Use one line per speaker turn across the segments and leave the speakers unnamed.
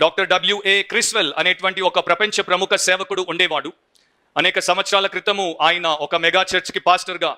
Doctor WA క్రిస్వెల్ అనేటువంటి ఒక ప్రపంచ ప్రముఖ సేవకుడు ఉండేవాడు. అనేక సంవత్సరాల క్రితము ఆయన ఒక మెగా చర్చ్కి పాస్టర్గా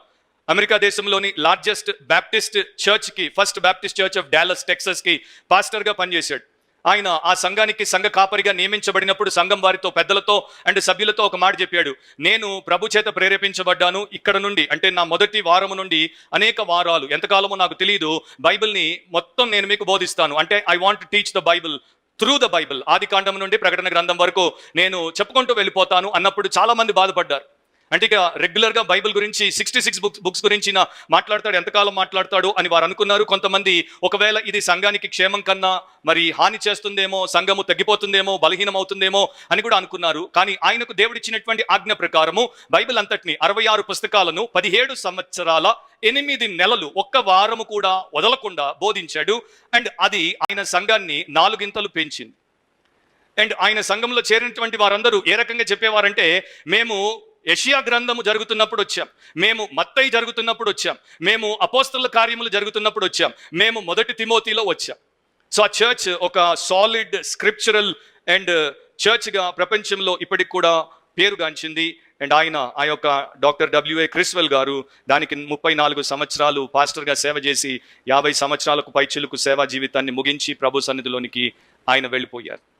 అమెరికా దేశంలోని లార్జెస్ట్ బ్యాప్టిస్ట్ చర్చ్కి first baptist church of Dallas టెక్సస్కి పాస్టర్గా పనిచేశాడు. ఆయన ఆ సంఘానికి సంఘ కాపరిగా నియమించబడినప్పుడు సంఘం వారితో పెద్దలతో అండ్ సభ్యులతో ఒక మాట చెప్పాడు. నేను ప్రభు చేత ప్రేరేపించబడ్డాను ఇక్కడ నుండి అంటే నా మొదటి వారము నుండి అనేక వారాలు ఎంతకాలమో నాకు తెలియదు బైబిల్ని మొత్తం నేను మీకు బోధిస్తాను. అంటే I want teach the bible through the bible ఆది కాండం నుండి ప్రకటన గ్రంథం వరకు నేను చెప్పుకుంటూ వెళ్ళిపోతాను అన్నప్పుడు చాలా మంది బాధపడ్డారు. అంటే ఇక రెగ్యులర్గా బైబిల్ గురించి సిక్స్టీ సిక్స్ బుక్స్ బుక్స్ గురించి మాట్లాడతాడు ఎంతకాలం మాట్లాడతాడు అని వారు అనుకున్నారు. కొంతమంది ఒకవేళ ఇది సంఘానికి క్షేమం కన్నా మరి హాని చేస్తుందేమో సంఘము తగ్గిపోతుందేమో బలహీనం అవుతుందేమో అని కూడా అనుకున్నారు. కానీ ఆయనకు దేవుడిచ్చినటువంటి ఆజ్ఞ ప్రకారము బైబిల్ అంతటిని అరవై ఆరు పుస్తకాలను పదిహేడు సంవత్సరాల ఎనిమిది నెలలు ఒక్క వారము కూడా వదలకుండా బోధించాడు. అండ్ అది ఆయన సంఘాన్ని నాలుగింతలు పెంచింది. అండ్ ఆయన సంఘంలో చేరినటువంటి వారందరూ ఏ రకంగా చెప్పేవారంటే మేము యషియా గ్రంథము జరుగుతున్నప్పుడు వచ్చాం. మేము మత్తయి జరుగుతున్నప్పుడు వచ్చాం. మేము అపోస్తల కార్యములు జరుగుతున్నప్పుడు వచ్చాం. మేము మొదటి తిమోతిలో వచ్చాం. సో ఆ చర్చ్ ఒక సాలిడ్ స్క్రిప్చరల్ అండ్ చర్చ్గా ప్రపంచంలో ఇప్పటికి కూడా పేరుగాంచింది అండ్ ఆయన ఆ యొక్క డాక్టర్ డబ్ల్యూఏ క్రిస్వెల్ గారు దానికి ముప్పై నాలుగు సంవత్సరాలు పాస్టర్గా సేవ చేసి యాభై సంవత్సరాలకు పైచిలుకు సేవా జీవితాన్ని ముగించి ప్రభు సన్నిధిలోనికి ఆయన వెళ్ళిపోయారు.